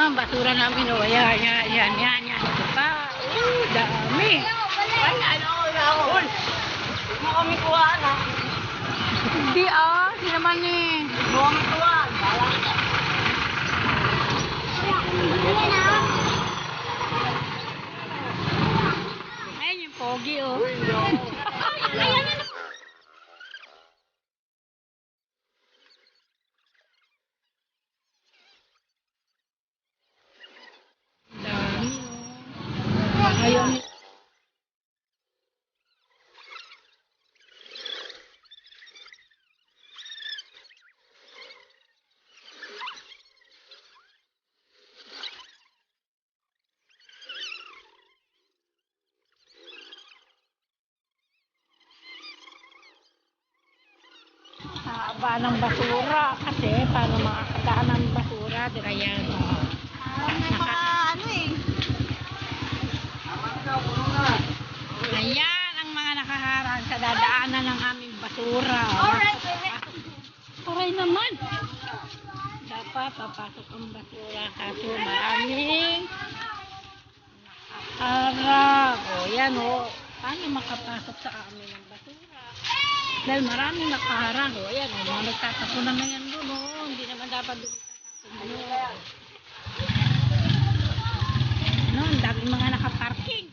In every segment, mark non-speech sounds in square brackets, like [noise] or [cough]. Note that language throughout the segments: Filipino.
ang basura namin. O, yan, yan, yan, yan, yan. Ito pa. Oh, dami. Ay, ano, Raul. Huwag mo kami kuhaan, ha? Hindi ah, hindi naman eh. Huwag mo kami kuhaan. Bahala ka. Ayun yung pogi oh. Dami oh. Ayaw ni haba ng basura kasi paano makakadaan ng basura dira yan oh. Naka, ano eh. ayan ang mga nakaharang sa dadaanan ng aming basura oh. Alright. Aray naman dapat papasok ang basura kaso maraming nakaharang o yan o paano makapasok sa amin ang basura? Dahil maraming nakaharang. O yan o mga nagtatapon na yan doon o. Hindi naman dapat doon doon no, ang daming mga nakaparking.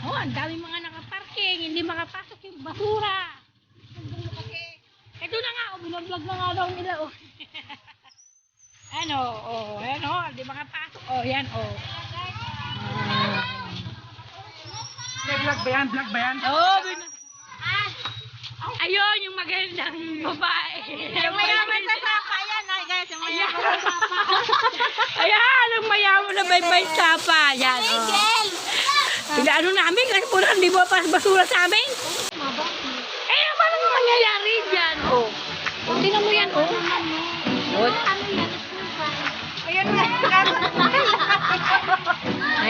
Oh, ang daming mga nakaparking, hindi makapasok yung basura. Ito na nga, oh, binablog na nga daw nila, oh. [laughs] ano, ayan, oh, hindi makapasok, oh, yan, oh. Vlog ba yan? Vlog ba yan? Oh, bin- Ayun, yung magandang babae. Yung mayaman sa sapa yan, ay guys. Yung mayaman sa sapa. Ayan, ang mayaman na bay-bay sapa. Yan, oh. Pinaano namin kasi puro hindi mo pas basura sa amin. Eh, ano ba naman mangyayari dyan? Oh. Oh, tingnan mo yan, oh. Oh. Ayan nga.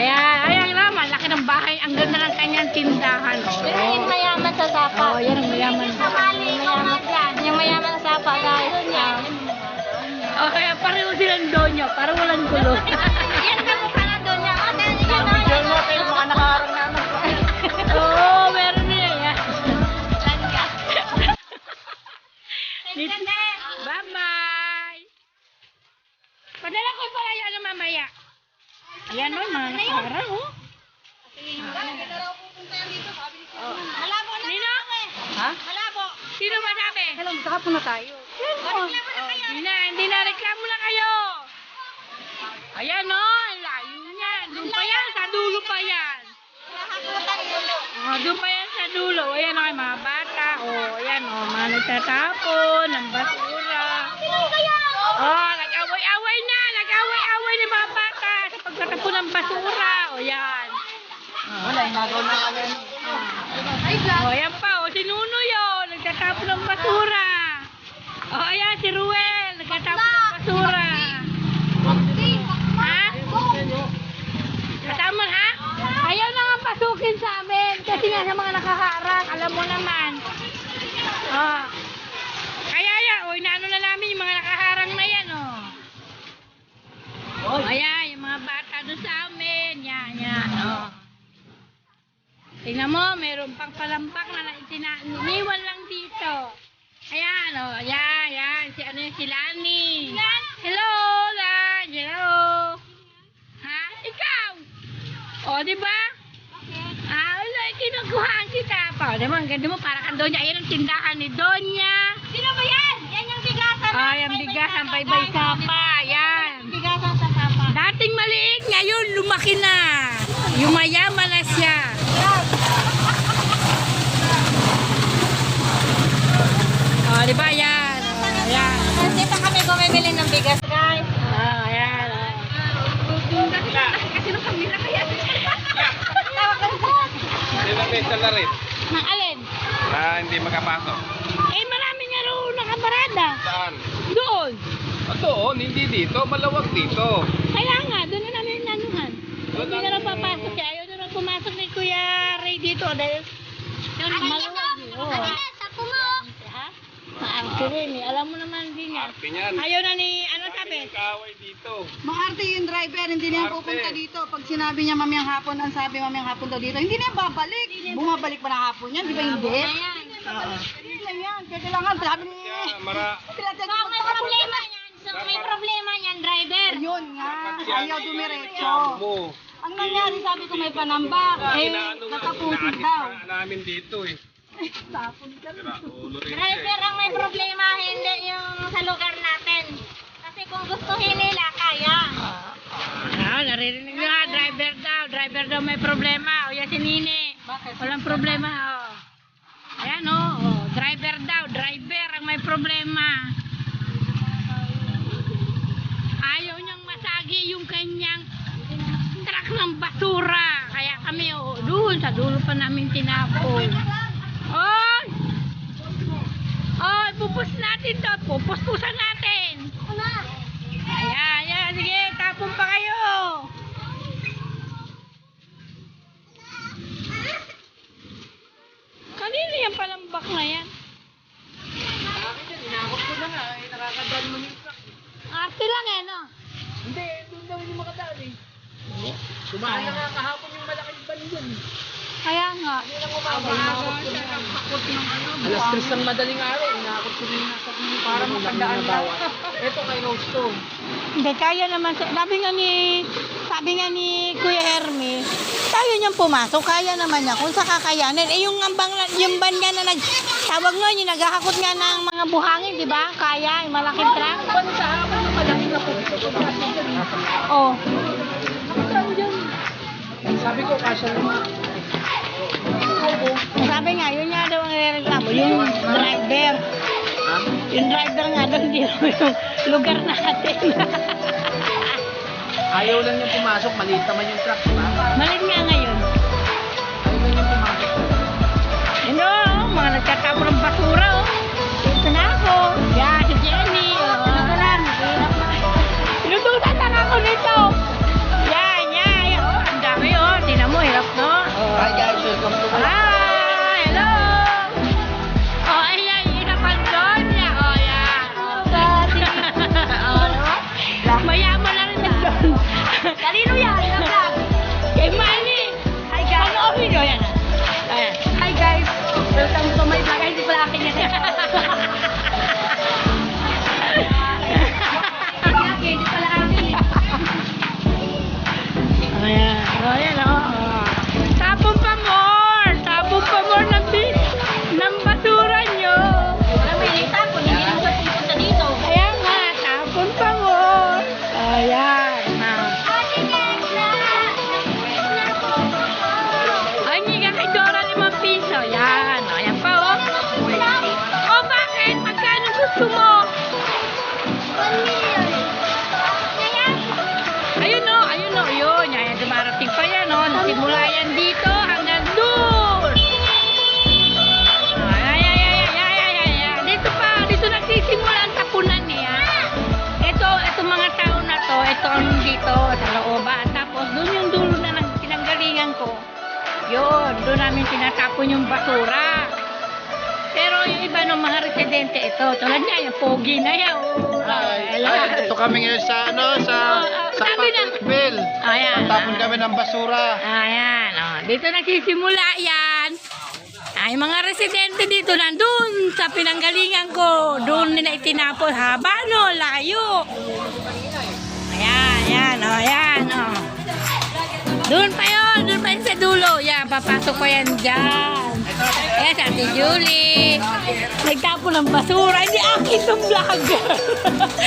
Ayan, ayan naman, laki ng bahay. Ang ganda ng kanyang tindahan. Oh. Yung mayaman sa sapa. Oh, yan ang mayaman. Yung mayaman, yung mayaman sa sapa, guys. Yan. Oh, kaya pareho silang donyo, para walang gulo. [laughs] Yan na doon niya. Ate, yan na. Yan na, yung mga nakaharang namin. Oo, oh, meron niya yan. Bye-bye! Padala ko pala yan ano, mamaya. Ayan o, mga nakaharang oh. Malabo na. Nino? Ha? Malabo. Sino ba sabi? Hello, magkakapon na tayo. Oh, hindi na, hindi na, reklamo na kayo. Ayan o, layo niya. Doon pa yan, sa dulo pa yan. Oh, doon pa yan sa dulo. Ayan o, mga bata. Oh, ayan o, mga nagtatapon ng basura. Oh, nag-away-away na. Nag-away-away ni mga sa pagtatapon ng basura. Oh, yan. Wala, inagaw na kami. Ay, Oh, ayan pa. Oh, si Nunoy oh, nagtatapon ng basura. Oh, ayan, si Ruel, nagtatapon ng basura. Ha? Kasama ha? Ayaw na nga pasukin sa amin kasi nga sa mga nakaharang, alam mo naman. Oh. Kaya yan, oh, inaano na namin yung mga nakaharang na yan, oh. Ayan, yung mga bata doon sa amin. Yan, yan, oh. Tingnan mo, meron pang palampak na itina- iniwan lang dito. Ayan, oh, ayan, ayan. Si ano yung si Lani. Hello, Lan. Hello. Ha? Ikaw? O, di ba? Ah, wala, kinukuhaan kita pa. Di ba, ang ganda mo, para kang Donya. Ayan ang tindahan ni Donya. Sino ba yan? Yan yung bigasan. Ah, yung bigasan, bye-bye sapa. Ayan. Bigasan sa sapa. Dating maliit, ngayon lumaki na. Yumayaman na siya. Oh, di ba yan? Oh, yan. Dito kami bumibili ng bigas, guys. Oh, yan. Kasi nung kami na kaya. Hindi na may salarin Nang alin? na hindi makapasok. Eh, marami nga roon nakabarada. Saan? Doon. Ah, doon, hindi dito. Malawak dito. Kaya nga, doon na namin nanuhan. Hindi na lang- lang papasok. Kaya ayaw na lang pumasok ni Kuya Ray dito dahil yun, maluwag eh. Oo. Sapo mo. Ha? Si Rene, alam mo naman din yan. Arte niyan. Ayaw na ni, ano sabi? Kaaway dito. Maarte yung driver, hindi na Maarte. pupunta dito. Pag sinabi niya mamayang hapon, ang sabi mamayang hapon daw dito, hindi na yan babalik. Bumabalik pa na hapon yan, di ba hindi? Oo. Hindi lang yan, kaya kailangan, sabi ni... Mara... [laughs] Tinatawag So, may problema yan. So, may problema yan, driver. Yun nga, ayaw dumiretso. Ang nangyari, sabi ko may panambak, eh, natapusin daw. namin dito eh. Tapon ka. Rin Driver ang may problema, hindi yung sa lugar natin. Kasi kung gustuhin nila, kaya. Ah, naririnig nyo nga, driver daw. Driver daw may problema. O yan si Nini. Walang problema. Oh. Ayan o. Oh. oh. Driver daw. Driver ang may problema. Ayaw niyang masagi yung kanyang truck ng basura. Kaya kami oh, doon sa dulo pa namin tinapon. Oy! Oy, pupus natin to. Pupus-pusan natin. Ayan, ayan. Sige, tapon pa kayo. Kanino yan palambak na yan? Arte lang eh, no? Hindi, doon daw yung makadaan eh. Kumain na nga kahapon yung malaking ban dun. Kaya nga. Alas 3 ng madaling araw, inakot ko rin nasa para makadaan lang. Ito kay Rose to. Hindi, kaya naman. Sabi nga ni, sabi nga ni Kuya Hermes, kaya niyang pumasok, kaya naman niya. Kung sa kakayanin, eh yung ambang, yung ban niya na nag, tawag nga, yung naghahakot nga ng mga buhangin, di ba? Kaya, yung malaking truck. Oh. Sabi ko, kasya naman. Sabi nga, yun nga daw ang nireklamo, yung driver. Yung driver nga daw, hindi daw yung lugar natin. [laughs] Ayaw lang niya pumasok, maliit naman yung truck, di Ayan. Namin tinatapon yung basura. Pero yung iba ng mga residente ito, tulad niya, yung pogi na yan. Oh, Ay, hello. ay, ito kami ngayon sa ano sa Oh, oh, sa sabi na- Patrickville. Ayan. Tapon kami ng basura. Ayan, oh. Dito nagsisimula yan. Ay, mga residente dito nandun sa pinanggalingan ko. Doon nila itinapon. Haba, no? Layo. Ayan, ayan, oh, ayan, oh. Doon pa yun, doon pa yun sa dulo. Yan, papasok pa yan dyan. Ayan, si Ate Julie. Nagtapon ng basura. Hindi akin itong vlogger. [laughs]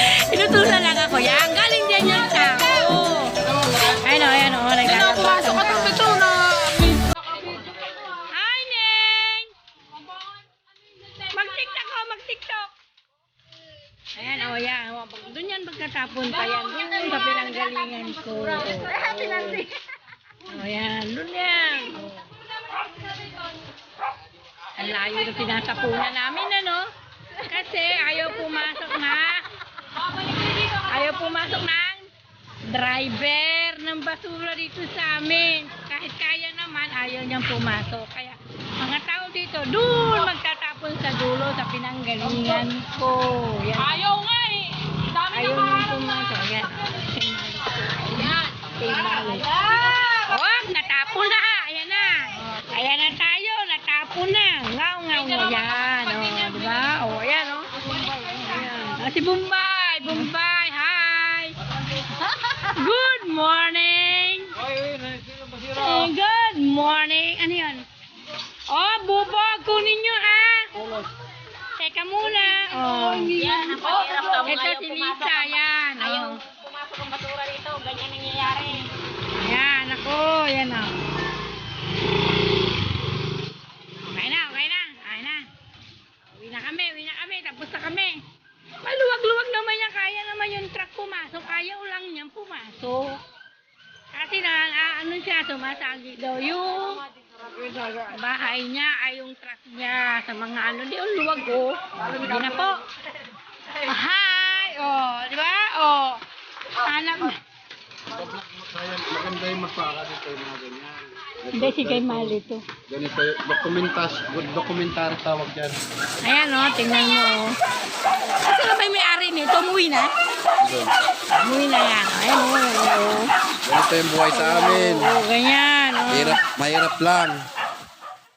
yan. Ang layo na tinatapunan namin, ano? Kasi ayaw pumasok na. Ayaw pumasok ng driver ng basura dito sa amin. Kahit kaya naman, ayaw niyang pumasok. Kaya mga tao dito, doon magtatapon sa dulo, sa pinanggalingan ko. Yan. Ayaw nga eh. Dami Ayaw nang pumasok. Yan. Yan. Kay Mali. Oh, natapon na. Ayan na. Ayan na tayo. Natapon na. Ngaw, ngaw, ngaw. Yan. Oh, di ba? Oh, ayan, oh. Ayan. Ah, si Bombay. Bombay. Hi. Good morning. Eh, good morning. Ano yun? Oh, bubog. Kunin nyo, ha? Teka muna. Oh, Yan, mo Ito si Lisa. Yan. Ayaw Oh. pumasok ang basura dito. Ganyan nangyayari. Yan, ako. Yan, oh. Okay na, okay na. Okay na. Uwi na kami, uwi na kami. Tapos na kami. Maluwag-luwag naman yan. Kaya naman yung truck pumasok. Kaya lang niyang pumasok. Kasi na, ano siya, sumasagi daw yung bahay niya ay yung truck niya sa mga ano. Di, ang luwag, oh. Hindi na po. Hi! Oh, di ba? Oh. Hanap. Maganda yung magpaka dito yung mga ganyan. Hindi, si Kay Mali to. Ganito yung dokumentas, good documentary tawag dyan. Ayan, oh. Tingnan mo, oh. Kasi na ba may-ari nito? Umuwi na? Umuwi na yan. Ayan, oh. oh. Ganito yung buhay sa amin. Oh, ganyan. Mahirap, mahirap lang.